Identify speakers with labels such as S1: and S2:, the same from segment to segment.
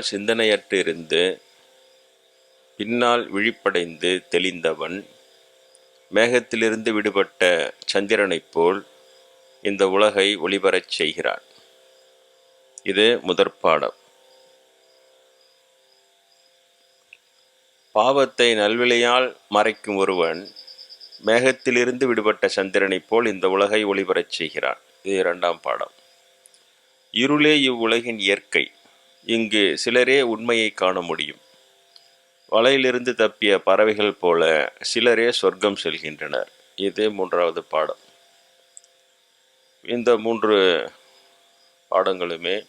S1: முன்னால் சிந்தனையற்றிருந்து பின்னால் விழிப்படைந்து தெளிந்தவன் மேகத்திலிருந்து விடுபட்ட சந்திரனைப் போல் இந்த உலகை ஒளிபரச் செய்கிறான். இது முதற் பாடம். பாவத்தை நல்விலையால் மறைக்கும் ஒருவன் மேகத்திலிருந்து விடுபட்ட சந்திரனைப் போல் இந்த உலகை ஒளிபரச் செய்கிறான். இது இரண்டாம் பாடம். இருளே இவ்வுலகின் இயற்கை. இங்கு சிலரே உண்மையை காண முடியும். வலையிலிருந்து தப்பிய பறவைகள் போல சிலரே சொர்க்கம் செல்கின்றனர். இது மூன்றாவது பாடம். இந்த மூன்று பாடங்களுமே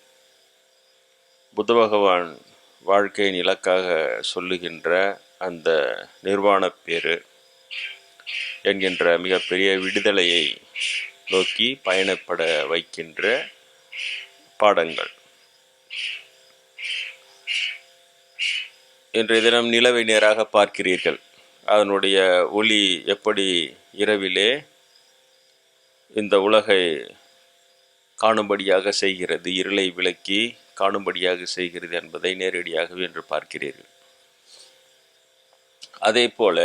S1: புத்த பகவான் வாழ்க்கையின் இலக்காக சொல்லுகின்ற அந்த நிர்வாண பேரு என்கின்ற மிகப்பெரிய விடுதலையை நோக்கி பயணப்பட வைக்கின்ற பாடங்கள். இன்றைய தினம் நிலவை நேராக பார்க்கிறீர்கள். அதனுடைய ஒளி எப்படி இரவிலே இந்த உலகை காணும்படியாக செய்கிறது இருளை விளக்கி காணும்படியாக செய்கிறது என்பதை நேரடியாகவே என்று பார்க்கிறீர்கள். அதே போல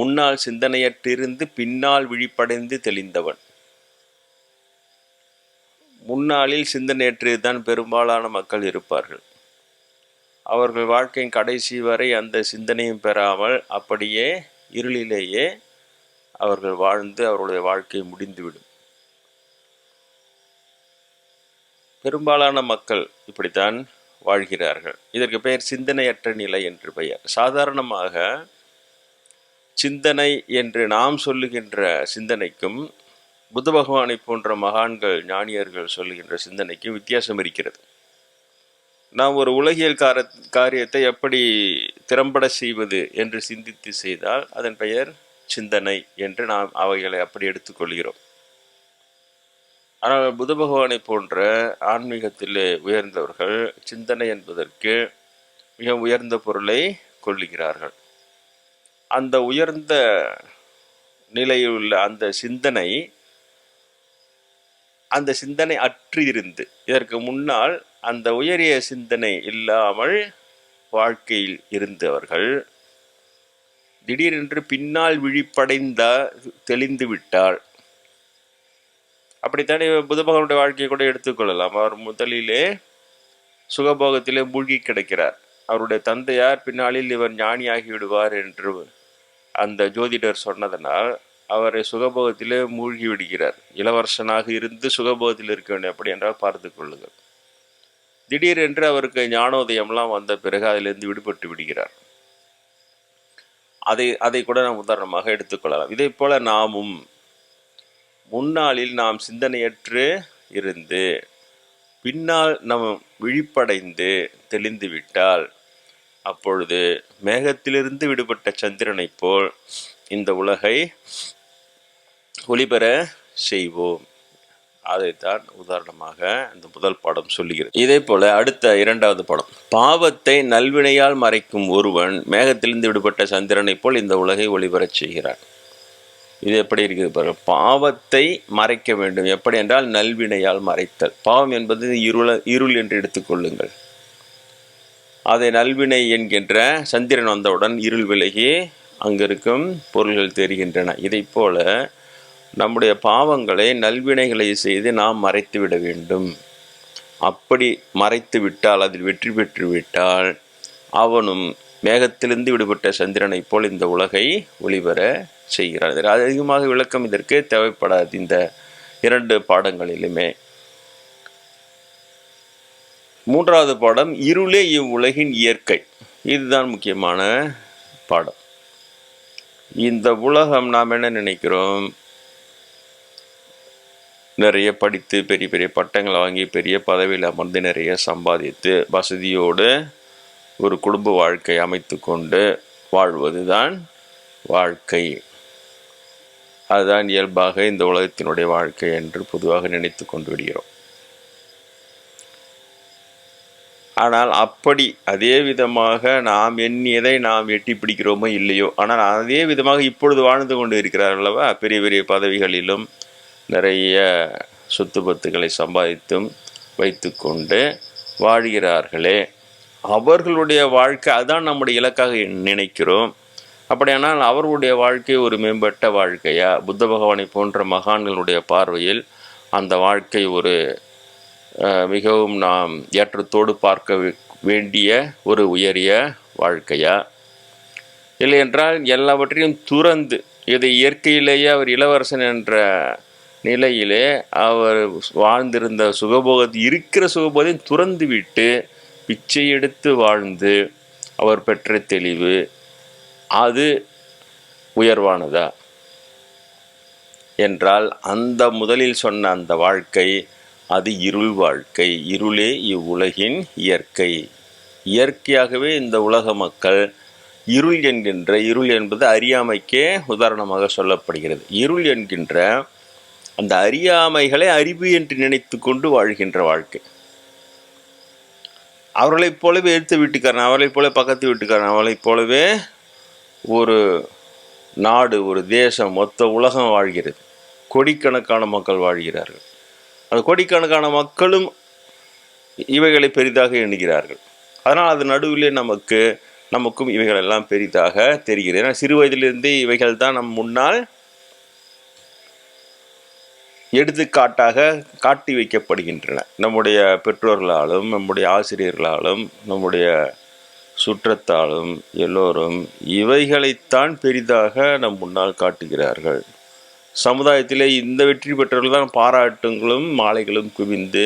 S1: முன்னால் சிந்தனையற்றிருந்து பின்னால் விழிப்படைந்து தெளிந்தவன். முன்னாளில் சிந்தனையற்று தான் பெரும்பாலான மக்கள் இருப்பார்கள். அவர்கள் வாழ்க்கையின் கடைசி வரை அந்த சிந்தனையும் பெறாமல் அப்படியே இருளிலேயே அவர்கள் வாழ்ந்து அவர்களுடைய வாழ்க்கை முடிந்துவிடும். பெரும்பாலான மக்கள் இப்படித்தான் வாழ்கிறார்கள். இதற்கு பெயர் சிந்தனையற்ற நிலை என்று பெயர். சாதாரணமாக சிந்தனை என்று நாம் சொல்லுகின்ற சிந்தனைக்கும் புத்த பகவானை போன்ற மகான்கள் ஞானியர்கள் சொல்லுகின்ற சிந்தனைக்கும் வித்தியாசம் இருக்கிறது. நாம் ஒரு உலகியல் கார காரியத்தை எப்படி திறம்பட செய்வது என்று சிந்தித்து செய்தால் அதன் பெயர் சிந்தனை என்று நாம் அவைகளை அப்படி எடுத்துக்கொள்கிறோம் ஆனால் புத பகவானை போன்ற ஆன்மீகத்திலே உயர்ந்தவர்கள் சிந்தனை என்பதற்கு மிக உயர்ந்த பொருளை கொள்ளுகிறார்கள். அந்த உயர்ந்த நிலையில் உள்ள அந்த சிந்தனை அந்த சிந்தனை அற்று இருந்து இதற்கு முன்னால் அந்த உயரிய சிந்தனை இல்லாமல் வாழ்க்கையில் இருந்தவர்கள் திடீரென்று பின்னால் விழிப்படைந்த தெளிந்து விட்டால் அப்படித்தானே புத பகவானுடைய வாழ்க்கையை கூட எடுத்துக்கொள்ளலாம் அவர் முதலிலே சுகபோகத்திலே மூழ்கி கிடக்கிறார். அவருடைய தந்தையார் பின்னாளில் இவர் ஞானியாகி விடுவார் என்று அந்த ஜோதிடர் சொன்னதனால் அவரை சுகபோகத்திலே மூழ்கி விடுகிறார். இளவரசனாக இருந்து சுகபோகத்தில் இருக்க வேண்டும் அப்படி என்றால் பார்த்து கொள்ளுங்கள். திடீரென்று அவருக்கு ஞானோதயம்லாம் வந்த பிறகு அதிலிருந்து விடுபட்டு விடுகிறார். அதை அதை கூட நாம் உதாரணமாக எடுத்துக்கொள்ளலாம் இதே போல நாமும் முன்னாளில் நாம் சிந்தனையற்று இருந்து பின்னால் நாம் விழிப்படைந்து தெளிந்து விட்டால் அப்பொழுது மேகத்திலிருந்து விடுபட்ட சந்திரனைப் போல் இந்த உலகை ஒளிபெற செய்வோம். அதைத்தான் உதாரணமாக இந்த முதல் பாடம் சொல்லுகிறது. இதே போல அடுத்த இரண்டாவது பாடம். பாவத்தை நல்வினையால் மறைக்கும் ஒருவன் மேகத்திலிருந்து விடுபட்ட சந்திரனைப் போல் இந்த உலகை ஒளிபரச் செய்கிறான். இது எப்படி இருக்குது பாருங்க பாவத்தை மறைக்க வேண்டும். எப்படி என்றால் நல்வினையால் மறைத்தல். பாவம் என்பது இருள இருள் என்று எடுத்துக்கொள்ளுங்கள் அதை நல்வினை என்கின்ற சந்திரன் வந்தவுடன் இருள் விலகி அங்கிருக்கும் பொருள்கள் தெரிகின்றன இதை போல நம்முடைய பாவங்களை நல்வினைகளை செய்து நாம் மறைத்து விட வேண்டும். அப்படி மறைத்து விட்டால் அதில் வெற்றி பெற்று விட்டால் அவனும் மேகத்திலிருந்து விடுபட்ட சந்திரனைப் போல் இந்த உலகை ஒளிபெற செய்கிறார் அதிகமாக விளக்கம் இதற்கு தேவைப்படாது இந்த இரண்டு பாடங்களிலுமே. மூன்றாவது பாடம் இருளே இவ்வுலகின் இயற்கை. இதுதான் முக்கியமான பாடம். இந்த உலகம் நாம் என்ன நினைக்கிறோம்? நிறைய படித்து பெரிய பெரிய பட்டங்களை வாங்கி பெரிய பதவியில் அமர்ந்து நிறைய சம்பாதித்து வசதியோடு ஒரு குடும்ப வாழ்க்கை அமைத்து கொண்டு வாழ்வது தான் வாழ்க்கை. அதுதான் இயல்பாக இந்த உலகத்தினுடைய வாழ்க்கை என்று பொதுவாக நினைத்து கொண்டு விடுகிறோம். ஆனால் அப்படி அதே விதமாக நாம் எண்ணியதை நாம் எட்டி பிடிக்கிறோமோ இல்லையோ ஆனால் அதே விதமாக இப்பொழுது வாழ்ந்து கொண்டு இருக்கிறார் அல்லவா பெரிய பெரிய பதவிகளிலும் நிறைய சொத்து பத்துக்களை சம்பாதித்தும் வைத்துக்கொண்டு வாழ்கிறார்களே. அவர்களுடைய வாழ்க்கை அதுதான் நம்முடைய இலக்காக நினைக்கிறோம். அப்படியானால் அவர்களுடைய வாழ்க்கை ஒரு மேம்பட்ட வாழ்க்கையா? புத்த பகவானை போன்ற மகான்களுடைய பார்வையில் அந்த வாழ்க்கை ஒரு மிகவும் நாம் ஏற்றத்தோடு பார்க்க வே- வேண்டிய ஒரு உயரிய வாழ்க்கையா? இல்லை என்றால் எல்லாவற்றையும் துறந்து இதை இயற்கையிலேயே அவர் இளவரசன் என்ற நிலையிலே அவர் வாழ்ந்திருந்த சுகபோகத்தை இருக்கிற சுகபோகத்தையும் துறந்து விட்டு பிச்சை எடுத்து வாழ்ந்து அவர் பெற்ற தெளிவு அது உயர்வானதா? என்றால் அந்த முதலில் சொன்ன அந்த வாழ்க்கை அது இருள் வாழ்க்கை. இருளே இவ்வுலகின் இயற்கை. இயற்கையாகவே இந்த உலக மக்கள் இருள் என்கின்ற இருள் என்பது அறியாமைக்கே உதாரணமாக சொல்லப்படுகிறது. இருள் என்கின்ற அந்த அறியாமைகளை அறிவு என்று நினைத்து கொண்டு வாழ்கின்ற வாழ்க்கை. அவர்களைப் போலவே எடுத்த வீட்டுக்காரன் அவர்களைப் போல பக்கத்து வீட்டுக்காரன் அவளைப் போலவே ஒரு நாடு ஒரு தேசம் மொத்த உலகம் வாழ்கிறது. கோடிக்கணக்கான மக்கள் வாழ்கிறார்கள். அந்த கோடிக்கணக்கான மக்களும் இவைகளை பெரிதாக எண்ணுகிறார்கள். அதனால் அது நடுவிலே நமக்கு நமக்கும் இவைகளெல்லாம் பெரிதாக தெரிகிறது. ஏன்னா சிறு வயதிலிருந்தே இவைகள் தான் நம் முன்னால் எடுத்துக்காட்டாக காட்டி வைக்கப்படுகின்றன. நம்முடைய பெற்றோர்களாலும் நம்முடைய ஆசிரியர்களாலும் நம்முடைய சுற்றத்தாலும் எல்லோரும் இவைகளைத்தான் பெரிதாக நம் முன்னால் காட்டுகிறார்கள். சமுதாயத்திலே இந்த வெற்றி பெற்றவர்கள் தான் பாராட்டுங்களும் மாலைகளும் குவிந்து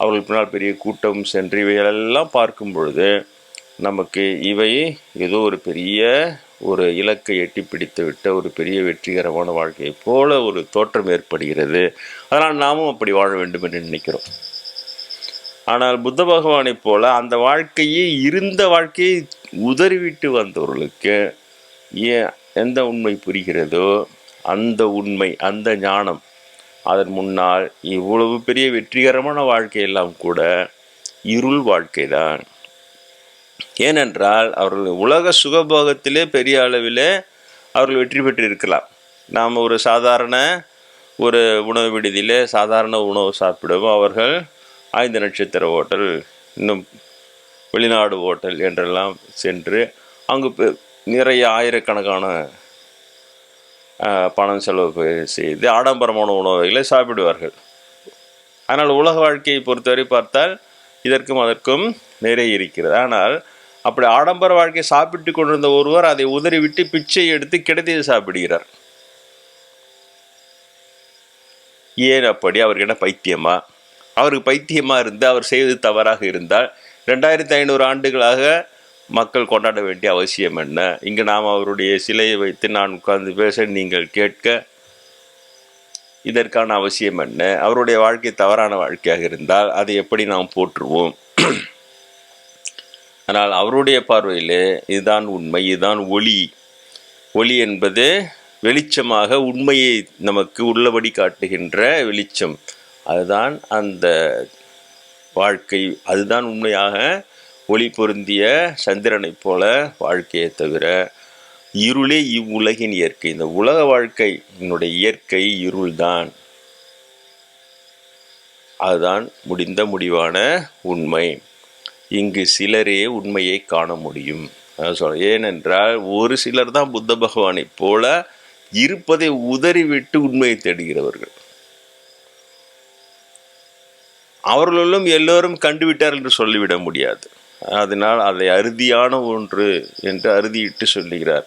S1: அவர்கள் பின்னால் பெரிய கூட்டம் சென்று இவைகளெல்லாம் பார்க்கும் பொழுது நமக்கு இவை ஏதோ ஒரு பெரிய ஒரு இலக்கை எட்டி பிடித்து விட்ட ஒரு பெரிய வெற்றிகரமான வாழ்க்கையை போல ஒரு தோற்றம் ஏற்படுகிறது. அதனால் நாமும் அப்படி வாழ வேண்டும் என்று நினைக்கிறோம். ஆனால் புத்த பகவானைப் போல அந்த வாழ்க்கையே இருந்த வாழ்க்கையை உதறிவிட்டு வந்தவர்களுக்கு ஏன் எந்த உண்மை புரிகிறதோ அந்த உண்மை அந்த ஞானம் அதன் முன்னால் இவ்வளவு பெரிய வெற்றிகரமான வாழ்க்கையெல்லாம் கூட இருள் வாழ்க்கைதான். ஏனென்றால் அவர்கள் உலக சுகபோகத்திலே பெரிய அளவிலே அவர்கள் வெற்றி பெற்றிருக்கலாம். நாம் ஒரு சாதாரண ஒரு உணவு விடுதியிலே சாதாரண உணவு சாப்பிடுவோம். அவர்கள் ஐந்து நட்சத்திர ஹோட்டல் இன்னும் வெளிநாடு ஹோட்டல் என்றெல்லாம் சென்று அங்கு பெ- நிறைய ஆயிரக்கணக்கான பணம் செலவு செய்து ஆடம்பரமான உணவுகளை சாப்பிடுவார்கள். ஆனால் உலக வாழ்க்கையை பொறுத்தவரை பார்த்தால் இதற்கும் அதற்கும் நிறைய இருக்கிறது. ஆனால் அப்படி ஆடம்பர வாழ்க்கை சாப்பிட்டு கொண்டிருந்த ஒருவர் அதை உதறிவிட்டு பிச்சை எடுத்து கிடைத்தது சாப்பிடுகிறார். ஏன் அப்படி? அவருக்கு என்ன பைத்தியமா? அவருக்கு பைத்தியமாக இருந்து அவர் செய்வது தவறாக இருந்தால் ரெண்டாயிரத்தி ஐநூறு ஆண்டுகளாக மக்கள் கொண்டாட வேண்டிய அவசியம் என்ன? இங்கே நாம் அவருடைய சிலையை வைத்து நான் உட்கார்ந்து பேச நீங்கள் கேட்க இதற்கான அவசியம் என்ன? அவருடைய வாழ்க்கை தவறான வாழ்க்கையாக இருந்தால் அதை எப்படி நாம் போற்றுவோம்? ஆனால் அவருடைய பார்வையிலே இதுதான் உண்மை இதுதான் ஒளி. ஒளி என்பது வெளிச்சமாக உண்மையை நமக்கு உள்ளபடி காட்டுகின்ற வெளிச்சம். அதுதான் அந்த வாழ்க்கை அதுதான் உண்மையாக ஒளி பொருந்திய சந்திரனைப் போல வாழ்க்கையை தவிர இருளே இவ்வுலகின் இயற்கை. இந்த உலக வாழ்க்கை என்னுடைய இயற்கை இருள்தான் அதுதான் முடிந்த முடிவான உண்மை. இங்கு சிலரே உண்மையை காண முடியும். சொல்ல ஏனென்றால் ஒரு சிலர் தான் புத்த பகவானைப் போல இருப்பதை உதறிவிட்டு உண்மையை தேடுகிறவர்கள். அவர்களும் எல்லோரும் கண்டுவிட்டார்கள் என்று சொல்லிவிட முடியாது. அதனால் அதை அறுதியான ஒன்று என்று அறுதியிட்டு சொல்லுகிறார்.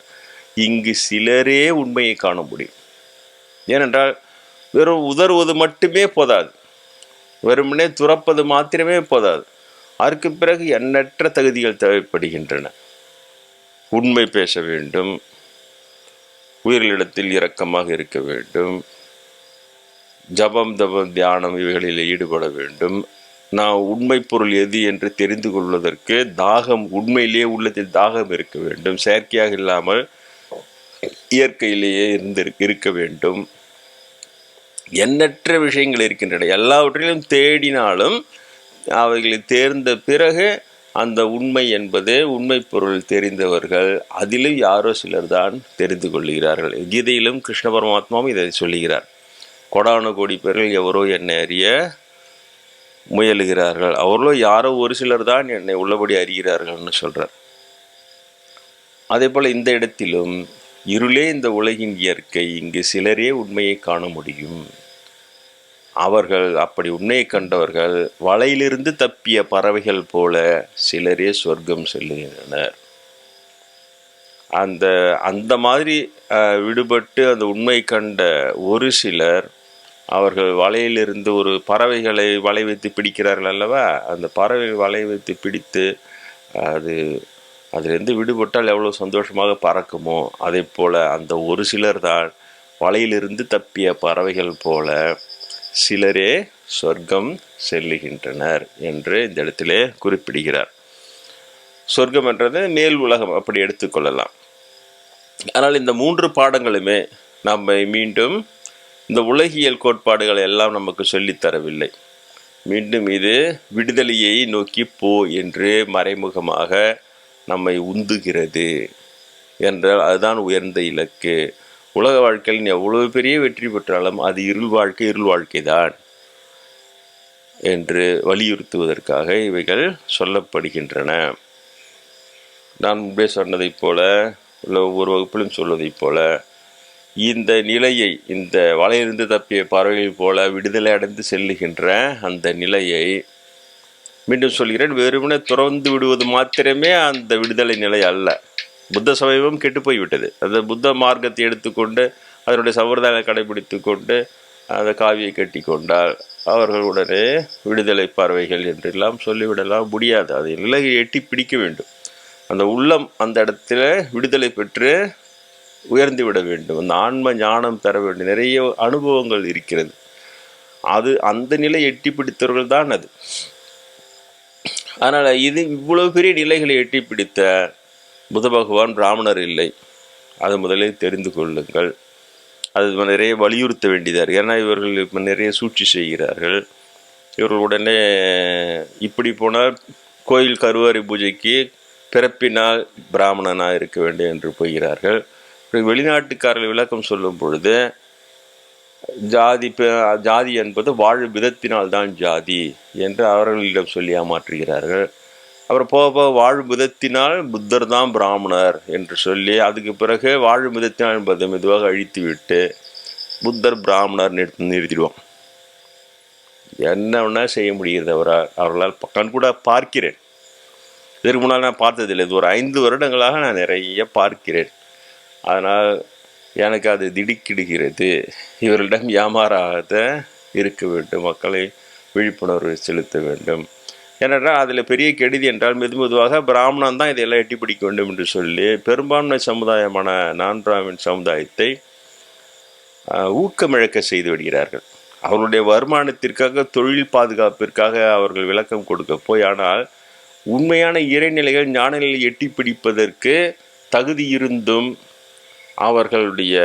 S1: இங்கு சிலரே உண்மையை காண முடியும். ஏனென்றால் வெறும் உதறுவது மட்டுமே போதாது. வெறுமனே துறப்பது மாத்திரமே போதாது. அதற்கு பிறகு எண்ணற்ற தகுதிகள் தேவைப்படுகின்றன. உண்மை பேச வேண்டும். உயிர்களிடத்தில் இரக்கமாக இருக்க வேண்டும். ஜபம் தபம் தியானம் இவைகளில் ஈடுபட வேண்டும். நான் உண்மை பொருள் எது என்று தெரிந்து கொள்வதற்கு தாகம் உண்மையிலேயே உள்ளத்தில் தாகம் இருக்க வேண்டும். செயற்கையாக இல்லாமல் இயற்கையிலேயே இருந்து இருக்க வேண்டும். எண்ணற்ற விஷயங்கள் இருக்கின்றன. எல்லாவற்றிலும் தேடினாலும் அவைகளை தேர்ந்த பிறகு அந்த உண்மை என்பது உண்மை பொருள் தெரிந்தவர்கள் அதிலும் யாரோ சிலர் தான் தெரிந்து கொள்கிறார்கள். கீதையிலும் கிருஷ்ண பரமாத்மாவும் இதை சொல்லுகிறார். கொடான கோடி பேர்கள் எவரோ என்னை அறிய முயலுகிறார்கள். அவர்களோ யாரோ ஒரு சிலர் தான் என்னை உள்ளபடி அறிகிறார்கள்னு சொல்கிறார் அதே போல் இந்த இடத்திலும் இருளே இந்த உலகின் இயற்கை இங்கு சிலரே உண்மையை காண முடியும். அவர்கள் அப்படி உண்மையை கண்டவர்கள் வலையிலிருந்து தப்பிய பறவைகள் போல சிலரே சொர்க்கம் செல்லுகின்றனர் அந்த அந்த மாதிரி விடுபட்டு அந்த உண்மை கண்ட ஒரு சிலர் அவர்கள் வலையிலிருந்து ஒரு பறவைகளை வலை வைத்து பிடிக்கிறார்கள் அல்லவா? அந்த பறவை வலை வைத்து பிடித்து அது அதிலிருந்து விடுபட்டால் எவ்வளோ சந்தோஷமாக பறக்குமோ அதே போல் அந்த ஒரு சிலர் தான் வலையிலிருந்து தப்பிய பறவைகள் போல சிலரே சொர்க்கம் செல்லுகின்றனர் என்று இந்த இடத்திலே குறிப்பிடுகிறார். சொர்க்கம் என்றது மேல் உலகம் அப்படி எடுத்துக்கொள்ளலாம் ஆனால் இந்த மூன்று பாடங்களுமே நம்ம மீண்டும் இந்த உலகியல் கோட்பாடுகளை எல்லாம் நமக்கு சொல்லித்தரவில்லை மீண்டும் இது விடுதலையை நோக்கி போ என்று மறைமுகமாக நம்மை உந்துகிறது என்றால் அதுதான் உயர்ந்த இலக்கு. உலக வாழ்க்கையில் நீ எவ்வளவு பெரிய வெற்றி பெற்றாலும் அது இருள் வாழ்க்கை இருள் வாழ்க்கை தான் என்று வலியுறுத்துவதற்காக இவைகள் சொல்லப்படுகின்றன. நான் முன்பே சொன்னதைப் போல உள்ள ஒவ்வொரு வகுப்பிலும் சொல்வதைப் போல இந்த நிலையை இந்த வலையிலிருந்து தப்பிய பறவைகள் போல விடுதலை அடைந்து செல்லுகின்ற அந்த நிலையை மீண்டும் சொல்கிறேன். வெறுமனே துறந்து விடுவது மாத்திரமே அந்த விடுதலை நிலை அல்ல. புத்த சமயமும் கெட்டு போய்விட்டது. அந்த புத்த மார்க்கத்தை எடுத்துக்கொண்டு அதனுடைய சம்பிரதாயத்தை கடைபிடித்து கொண்டு அந்த காவியை கட்டி கொண்டால் அவர்கள் உடனே விடுதலை பறவைகள் என்றெல்லாம் சொல்லிவிடலாம். முடியாது. அதை நிலையை எட்டி பிடிக்க வேண்டும். அந்த உள்ளம் அந்த இடத்துல விடுதலை பெற்று உயர்ந்து விட வேண்டும். அந்த ஆன்ம ஞானம் பெற வேண்டும். நிறைய அனுபவங்கள் இருக்கிறது. அது அந்த நிலை எட்டி பிடித்தவர்கள் தான் அது. அதனால் இது இவ்வளோ பெரிய நிலைகளை எட்டி பிடித்த புத பகவான் பிராமணர் இல்லை. அது முதலே தெரிந்து கொள்ளுங்கள். அது நிறைய வலியுறுத்த வேண்டியதாக ஏன்னா இவர்கள் இப்போ நிறைய சூழ்ச்சி செய்கிறார்கள். இவர்கள் உடனே இப்படி போனால் கோயில் கருவாரி பூஜைக்கு பிறப்பினால் பிராமணனாக இருக்க வேண்டும் என்று போகிறார்கள். வெளிநாட்டுக்காரர்கள் விளக்கம் சொல்லும் பொழுது ஜாதி ஜாதி என்பது வாழும் விதத்தினால் தான் ஜாதி என்று அவர்களிடம் சொல்லி ஏமாற்றுகிறார்கள். அப்புறம் போக போக வாழும் விதத்தினால் புத்தர் தான் பிராமணர் என்று சொல்லி அதுக்கு பிறகு வாழும் விதத்தினால் என்பதை மெதுவாக அழித்து விட்டு புத்தர் பிராமணர் நிறுத்தி நிறுத்திடுவோம் என்ன ஒன்றா செய்ய முடிகிறது அவரால் அவர்களால் கண் கூட பார்க்கிறேன். இதற்கு முன்னால் நான் பார்த்ததில்லை. இது ஒரு ஐந்து வருடங்களாக நான் நிறைய பார்க்கிறேன். அதனால் எனக்கு அது திடுக்கிடுகிறது. இவர்களிடம் ஏமாறாத இருக்க வேண்டும். மக்களை விழிப்புணர்வு செலுத்த வேண்டும். ஏனென்றால் அதில் பெரிய கெடுதி என்றால் மெது மெதுவாக பிராமணன் தான் இதையெல்லாம் எட்டி பிடிக்க வேண்டும் என்று சொல்லி பெரும்பான்மை சமுதாயமான நான் பிராமின் சமுதாயத்தை ஊக்கமிழக்க செய்து விடுகிறார்கள். அவர்களுடைய வருமானத்திற்காக தொழில் பாதுகாப்பிற்காக அவர்கள் விளக்கம் கொடுக்க போய் ஆனால் உண்மையான இறைநிலைகள் ஞானநிலை எட்டி பிடிப்பதற்கு தகுதி இருந்தும் அவர்களுடைய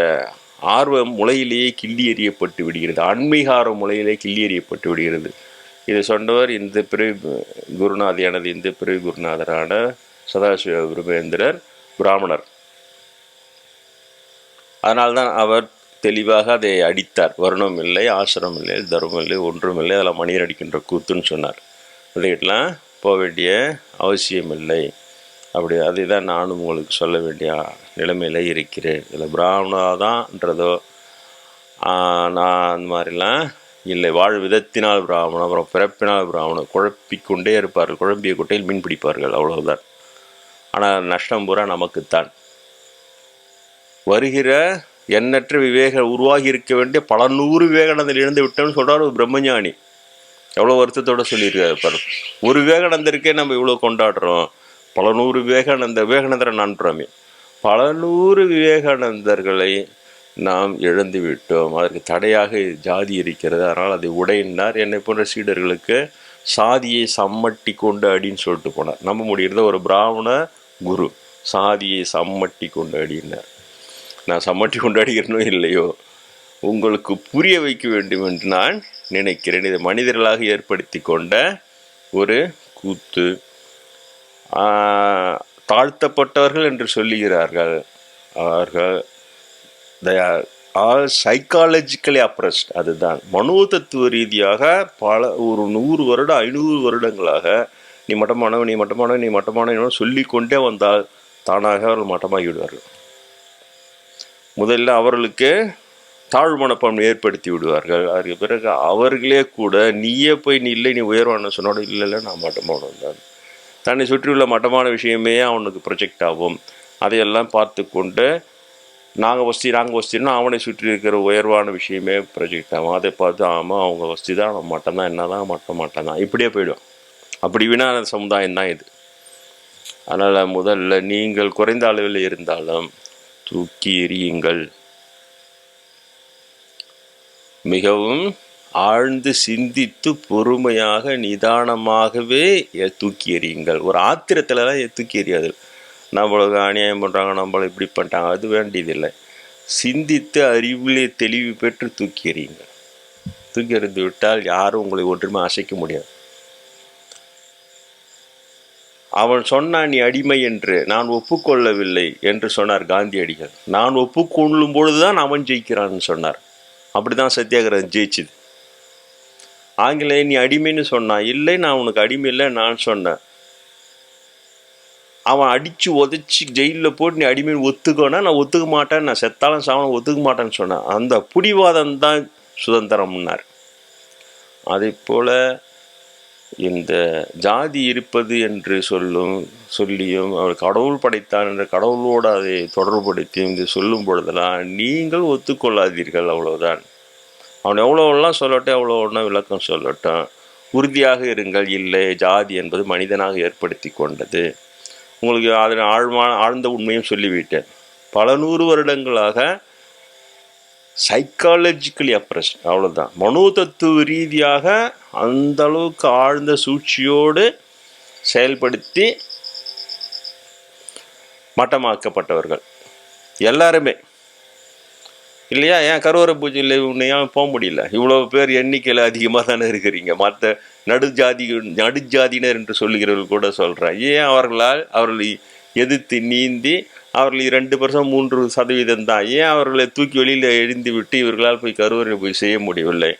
S1: ஆர்வம் முளையிலேயே கிள்ளி எறியப்பட்டு விடுகிறது. ஆன்மீகார முளையிலே கிள்ளி எறியப்பட்டு விடுகிறது. இதை சொன்னவர் இந்து பிறகு குருநாதியானது எனது இந்த குருநாதரான சதாசிவ பிரபேந்திரர் பிராமணர். அதனால்தான் அவர் தெளிவாக அதை அடித்தார். வருணம் இல்லை ஆசிரம் இல்லை தர்மம் இல்லை ஒன்றும் இல்லை அதெல்லாம் மணியர் அடிக்கின்ற கூத்துன்னு சொன்னார். அதுக்கிட்டலாம் போக வேண்டிய அவசியம் இல்லை. அப்படி அதை தான் நானும் உங்களுக்கு சொல்ல வேண்டிய நிலைமையில் இருக்கிறேன். இதில் பிராமணா தான்ன்றதோ நான் அந்த மாதிரிலாம் இல்லை வாழ் விதத்தினால் பிராமணம் அப்புறம் பிறப்பினால் பிராமணம். குழப்பிக்கொண்டே இருப்பார்கள். குழம்பிய குட்டையில் மீன் பிடிப்பார்கள். அவ்வளவுதான். ஆனால் நஷ்டம் பூரா நமக்குத்தான். வருகிற எண்ணற்ற விவேக உருவாகி இருக்க வேண்டிய பல நூறு விவேகானந்தர் இழந்து விட்டோம்னு சொல்கிறார் ஒரு பிரம்மஞானி. எவ்வளோ வருத்தத்தோட சொல்லியிருக்காரு பாரு. ஒரு விவேகானந்தருக்கே நம்ம இவ்வளோ கொண்டாடுறோம். பல நூறு விவேகானந்த விவேகானந்தரை நன்றோமே பல நூறு விவேகானந்தர்களை நாம் இழந்து விட்டோம். அதற்கு தடையாக ஜாதி இருக்கிறது. அதனால் அதை உடையினார். என்னை போன்ற சீடர்களுக்கு சாதியை சம்மட்டி கொண்டு அடின்னு சொல்லிட்டு போனார். நம்ப முடிகிறத ஒரு பிராமண குரு. சாதியை சம்மட்டி கொண்டு அடினார். நான் சம்மட்டி கொண்டு இல்லையோ உங்களுக்கு புரிய வைக்க வேண்டும் என்று நான் நினைக்கிறேன். இதை மனிதர்களாக ஏற்படுத்தி கொண்ட ஒரு கூத்து. தாழ்த்தப்பட்டவர்கள் என்று சொல்லுகிறார்கள். அவர்கள் தயா ஆல் சைக்காலஜிக்கலி அப்ரஸ்ட் அதுதான். மனோதத்துவ ரீதியாக பல ஒரு நூறு வருடம் ஐநூறு வருடங்களாக நீ மட்டமானவன் நீ மட்டமானவன் நீ மட்டமானவன் சொல்லிக்கொண்டே வந்தால் தானாக அவர்கள் மட்டமாகிவிடுவார்கள். முதல்ல அவர்களுக்கு தாழ் மனப்பம் ஏற்படுத்தி விடுவார்கள். அதற்கு பிறகு அவர்களே கூட நீயே போய் நீ இல்லை நீ உயர்வான சொன்னோட இல்லை இல்லை நான் மட்டமானவன் தான். தன்னை சுற்றியுள்ள மட்டமான விஷயமே அவனுக்கு ப்ரொஜெக்ட் ஆகும். அதையெல்லாம் பார்த்து கொண்டு நாங்கள் வசதி நாங்கள் வசதினா அவனை சுற்றி இருக்கிற உயர்வான விஷயமே ப்ரொஜெக்ட் ஆகும் அதை பார்த்து ஆமாம் அவங்க வசதி தான் நம்ம மட்டம் தான் என்ன தான் மட்டம் மாட்டோம் தான் இப்படியே போயிடும் அப்படி வீணான சமுதாயம் தான் இது. அதனால் முதல்ல நீங்கள் குறைந்த அளவில் இருந்தாலும் தூக்கி எறியுங்கள். மிகவும் ஆழ்ந்து சிந்தித்து பொறுமையாக நிதானமாகவே தூக்கி எறியுங்கள். ஒரு ஆத்திரத்துலலாம் தூக்கி எறியாது நம்மளுக்கு அநியாயம் பண்ணுறாங்க நம்மளை இப்படி பண்ணிட்டாங்க. அது வேண்டியதில்லை. சிந்தித்து அறிவிலே தெளிவு பெற்று தூக்கி எறியுங்க தூக்கி எறிந்து விட்டால் யாரும் உங்களை ஒன்றுமே அசைக்க முடியாது. அவன் சொன்னான் நீ அடிமை என்று நான் ஒப்புக்கொள்ளவில்லை என்று சொன்னார் காந்தியடிகள். நான் ஒப்புக்கொள்ளும் பொழுதுதான் அவன் ஜெயிக்கிறான்னு சொன்னார். அப்படிதான் சத்தியாகிரகம் ஜெயிச்சுது. ஆங்கிலேய நீ அடிமைன்னு சொன்னான் இல்லை நான் உனக்கு அடிமை இல்லை நான் சொன்னேன். அவன் அடித்து உதைச்சி ஜெயிலில் போட்டு நீ அடிமைன்னு ஒத்துக்கோனா நான் ஒத்துக்க மாட்டேன் நான் செத்தாலும் சாவனும் ஒத்துக்க மாட்டேன்னு சொன்னேன் அந்த புடிவாதம் தான் சுதந்திரம்னார் அதே போல் இந்த ஜாதி இருப்பது என்று சொல்லும் சொல்லியும் அவர் கடவுள் படைத்தான் என்ற கடவுளோடு அதை தொடர்புபடுத்தியும் இது சொல்லும் பொழுதெல்லாம் நீங்கள் ஒத்துக்கொள்ளாதீர்கள் அவ்வளோதான் அவன் எவ்வளோலாம் சொல்லட்டும் எவ்வளோ ஒன்றா விளக்கம் சொல்லட்டும். உறுதியாக இருங்கள் இல்லை ஜாதி என்பது மனிதனாக ஏற்படுத்தி கொண்டது. உங்களுக்கு அதன் ஆழ்மான ஆழ்ந்த உண்மையும் சொல்லிவிட்டேன். பல நூறு வருடங்களாக சைக்காலஜிக்கலி அப்ரஸ் அவ்வளோதான் மனோதத்துவ ரீதியாக அந்த அளவுக்கு ஆழ்ந்த சூழ்ச்சியோடு செயல்படுத்தி மட்டமாக்கப்பட்டவர்கள். எல்லாருமே. இல்லையா? ஏன் கருவறை பூஜையில் உன்னை போக முடியல? இவ்வளோ பேர் எண்ணிக்கையில் அதிகமாக தானே இருக்கிறீங்க. மற்ற நடுஜாதி நடுஜாதியினர் என்று சொல்லுகிறவர்கள் கூட சொல்கிறார் ஏன் அவர்களால் அவர்களை எதிர்த்து நீந்தி அவர்கள் இரண்டு பர்சன்ட் மூன்று சதவீதம் தான் ஏன் அவர்களை தூக்கி வெளியில் எழுந்து விட்டு இவர்களால் போய் கருவறை போய் செய்ய முடியவில்லை?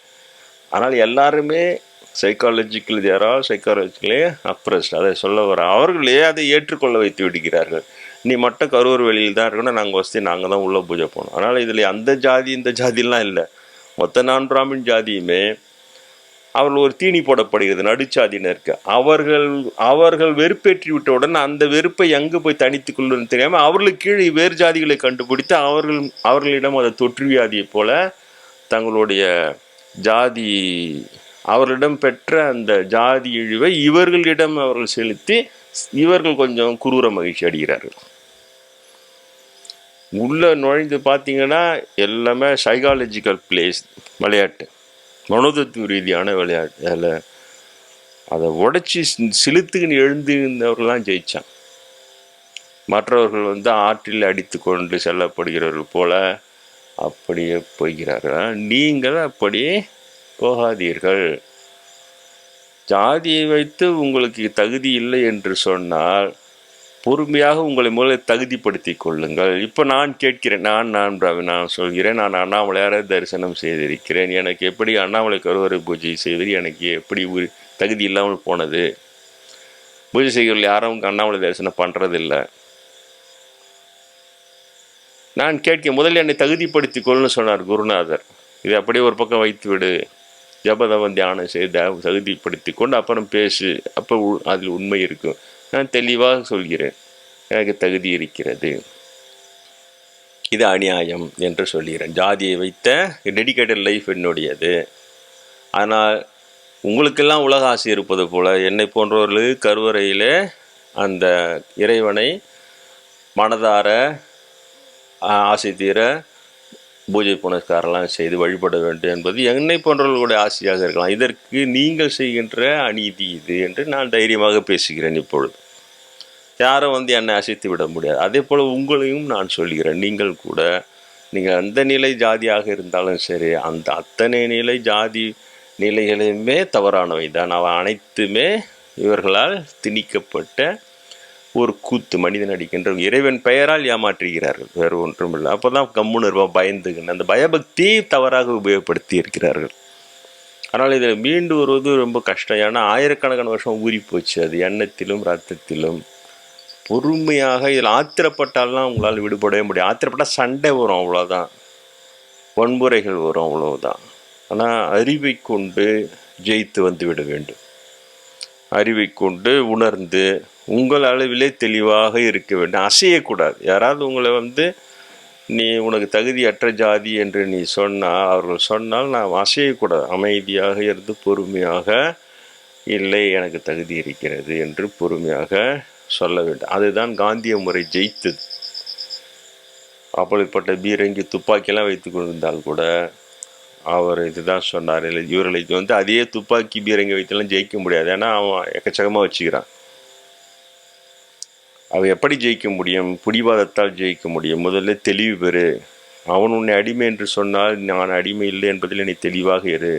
S1: ஆனால் எல்லாருமே சைக்காலஜிக்கல் தேரா சைக்காலஜிக்கலே அப்ரஸ்ட் அதை சொல்ல வர அவர்களே அதை ஏற்றுக்கொள்ள வைத்து விடுகிறார்கள். நீ மட்டும் கரூர் வெளியில் தான் இருக்கணும் நாங்கள் வசதி நாங்கள் தான் உள்ளே பூஜை போனோம் அதனால் இதில் அந்த ஜாதி இந்த ஜாதிலாம் இல்லை. மொத்த நான் பிராமின் ஜாதியுமே அவர்கள் ஒரு தீனி போடப்படுகிறது நடுச்சாதியினருக்கு. அவர்கள் அவர்கள் வெறுப்பேற்றி விட்டவுடன் அந்த வெறுப்பை எங்கே போய் தனித்துக் கொள்ளுன்னு தெரியாமல் அவர்களுக்கு கீழே வேறு ஜாதிகளை கண்டுபிடித்து அவர்கள் அவர்களிடம் அதை தொற்று வியாதியைப் போல தங்களுடைய ஜாதி அவர்களிடம் பெற்ற அந்த ஜாதி இழிவை இவர்களிடம் அவர்கள் செலுத்தி இவர்கள் கொஞ்சம் குரூர மகிழ்ச்சி அடைகிறார்கள். உள்ளே நுழைந்து பார்த்தீங்கன்னா எல்லாமே சைக்காலஜிக்கல் பிளேஸ் விளையாட்டு. மனோதத்துவ ரீதியான விளையாட்டு அதில் அதை உடைச்சி சிலுத்துக்குன்னு எழுந்திருந்தவர்கள்லாம் ஜெயித்தான் மற்றவர்கள் வந்து ஆற்றில் அடித்து கொண்டு செல்லப்படுகிறவர்கள் போல அப்படியே போகிறார்கள் நீங்கள் அப்படியே போகாதீர்கள். ஜாதியை வைத்து உங்களுக்கு தகுதி இல்லை என்று சொன்னால் பொறுமையாக உங்களை முதல்ல தகுதிப்படுத்தி கொள்ளுங்கள். இப்போ நான் கேட்கிறேன் நான் நான் நான் சொல்கிறேன் நான் அண்ணாமலையாரை தரிசனம் செய்திருக்கிறேன். எனக்கு எப்படி அண்ணாமலை கருவறை பூஜை செய்வது எனக்கு எப்படி ஒரு தகுதி இல்லாமல் போனது? பூஜை செய்கிறவர்கள் யாரும் அண்ணாமலை தரிசனம் பண்ணுறதில்ல நான் கேட்க முதல்ல என்னை தகுதிப்படுத்தி கொள்ளுன்னு சொன்னார் குருநாதர். இதை அப்படியே ஒரு பக்கம் வைத்து விடு ஜபதவன் தியானம் செய்து தகுதிப்படுத்தி கொண்டு அப்புறம் பேசு. அப்போ அதில் உண்மை இருக்கும். நான் தெளிவாக சொல்கிறேன். எனக்கு தகுதி இருக்கிறது. இது அநியாயம் என்று சொல்கிறேன். ஜாதியை வைத்த டெடிக்கேட்டட் லைஃப் என்னுடையது. ஆனால் உங்களுக்கெல்லாம் உலக ஆசை இருப்பது போல என்னை போன்றவர்களுக்கு கருவறையிலே அந்த இறைவனை மனதார ஆசை தீர பூஜை புனஸ்காரெல்லாம் செய்து வழிபட வேண்டும் என்பது என்னை போன்றவர்களுடைய ஆசையாக இருக்கலாம். இதற்கு நீங்கள் செய்கின்ற அநீதி இது என்று நான் தைரியமாக பேசுகிறேன் இப்பொழுது. யாரும் வந்து என்னை அசைத்து விட முடியாது. அதே போல் உங்களையும் நான் சொல்கிறேன். நீங்கள் கூட நீங்கள் அந்த நிலை ஜாதியாக இருந்தாலும் சரி அந்த அத்தனை நிலை ஜாதி நிலைகளையுமே தவறானவை தான் அவன் அனைத்துமே இவர்களால் திணிக்கப்பட்ட ஒரு கூத்து மனிதன் அடிக்கின்ற இறைவன் பெயரால் ஏமாற்றுகிறார்கள். வேறு ஒன்றும் இல்லை அப்போ தான் கம்முன்னு இருப்பான் பயந்துக்குன்னு அந்த பயபக்தியை தவறாக உபயோகப்படுத்தி இருக்கிறார்கள். ஆனால் இதில் மீண்டு வருவது ரொம்ப கஷ்டம். ஏன்னா ஆயிரக்கணக்கான வருஷம் ஊறி போச்சு. அது எண்ணத்திலும் ரத்தத்திலும். பொறுமையாக இதில் ஆத்திரப்பட்டாலாம் உங்களால் விடுபடவே முடியும். ஆத்திரப்பட்டால் சண்டை வரும் அவ்வளோதான் வன்முறைகள் வரும் அவ்வளோதான் ஆனால் அறிவை கொண்டு ஜெயித்து வந்து விட வேண்டும். அறிவை கொண்டு உணர்ந்து உங்கள் அளவிலே தெளிவாக இருக்க வேண்டும். அசையக்கூடாது. யாராவது உங்களை வந்து நீ உனக்கு தகுதியற்ற ஜாதி என்று நீ சொன்னால் அவர்கள் சொன்னால் நாம் அசையக்கூடாது. அமைதியாக இருந்து பொறுமையாக இல்லை எனக்கு தகுதி இருக்கிறது என்று பொறுமையாக சொல்ல வேண்டும். அதுதான் காந்திய முறை ஜெயித்தது. அப்படிப்பட்ட பீரங்கி துப்பாக்கியெல்லாம் வைத்து கொண்டிருந்தால் கூட அவர் இதுதான் சொன்னார். இல்லை இவர்களுக்கு வந்து அதே துப்பாக்கி பீரங்கி வைத்தெல்லாம் ஜெயிக்க முடியாது. ஏன்னா அவன் எக்கச்சக்கமாக வச்சுக்கிறான். அவன் எப்படி ஜெயிக்க முடியும்? பிடிவாதத்தால் ஜெயிக்க முடியும். முதல்ல தெளிவு பெறு. அவன் உன்னை அடிமை என்று சொன்னால் நான் அடிமை இல்லை என்பதில் நீ தெளிவாக இரு.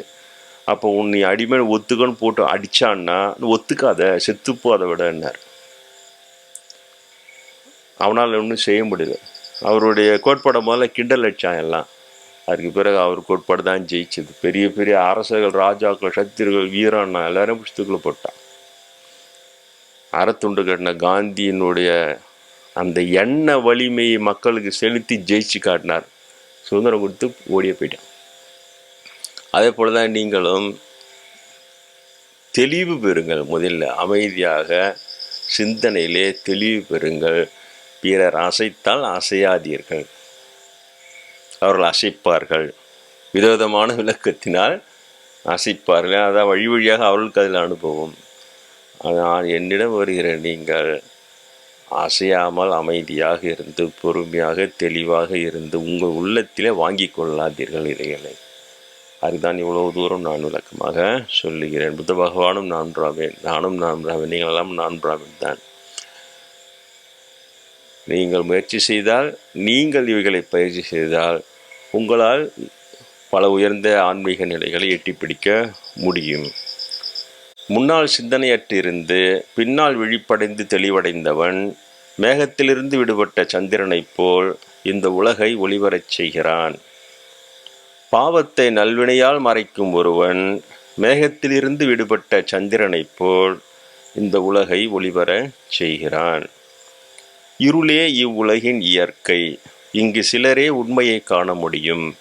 S1: அப்போ உன்னை அடிமை ஒத்துக்கன்னு போட்டு அடிச்சான்னா நீ ஒத்துக்காத செத்துப்போ அதை விடன்னார் அவனால் ஒன்றும் செய்ய முடியல. அவருடைய கோட்பாடை முதல்ல கிண்டல் அடித்தான் எல்லாம். அதுக்கு பிறகு அவர் கோட்பாடு தான் ஜெயிச்சது. பெரிய பெரிய அரசர்கள் ராஜாக்கள் சத்திரர்கள் வீரான்னா எல்லாரும் புஸ்தகத்தில் போட்டான். அறத்துண்டு கட்டின காந்தியினுடைய அந்த எண்ண வலிமையை மக்களுக்கு செலுத்தி ஜெயிச்சு காட்டினார். சுதந்திரம் கொடுத்து ஓடிய போயிட்டான். அதே போல் தான் நீங்களும் தெளிவு பெறுங்கள். முதல்ல அமைதியாக சிந்தனையிலே தெளிவு பெறுங்கள். பிறர் அசைத்தால் அசையாதீர்கள். அவர்கள் அசைப்பார்கள். விதவிதமான விளக்கத்தினால் அசைப்பார்கள். அதான் வழி வழியாக அவர்களுக்கு அதில் அனுபவம். ஆனால் என்னிடம் வருகிற நீங்கள் அசையாமல் அமைதியாக இருந்து பொறுமையாக தெளிவாக இருந்து உங்கள் உள்ளத்திலே வாங்கி கொள்ளாதீர்கள் இதைகளை அதுதான் இவ்வளவு தூரம் நான் விளக்கமாக சொல்லுகிறேன். புத்த பகவானும் நான் பிராமின் நானும் நான் பிராமின் நீங்களெல்லாம் நான் பிராமின் தான். நீங்கள் முயற்சி செய்தால் நீங்கள் இவைகளை பயிற்சி செய்தால் உங்களால் பல உயர்ந்த ஆன்மீக நிலைகளை எட்டிப்பிடிக்க முடியும். முன்னால் சிந்தனையற்றிருந்து பின்னால் விழிப்படைந்து தெளிவடைந்தவன் மேகத்திலிருந்து விடுபட்ட சந்திரனைப் போல் இந்த உலகை ஒளிவரச் செய்கிறான். பாவத்தை நல்வினையால் மறைக்கும் ஒருவன் மேகத்திலிருந்து விடுபட்ட சந்திரனைப் போல் இந்த உலகை ஒளிவர செய்கிறான். இருளே இவ்வுலகின் இயற்கை. இங்கு சிலரே உண்மையை காண முடியும்.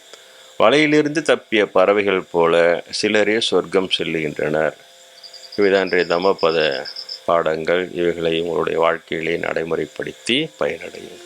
S1: வலையிலிருந்து தப்பிய பறவைகள் போல சிலரே சொர்க்கம் செல்லுகின்றனர். இவைதான் இன்றைய தமபத பாடங்கள் இவைகளை உங்களுடைய வாழ்க்கையிலே நடைமுறைப்படுத்தி பயனடையுங்கள்.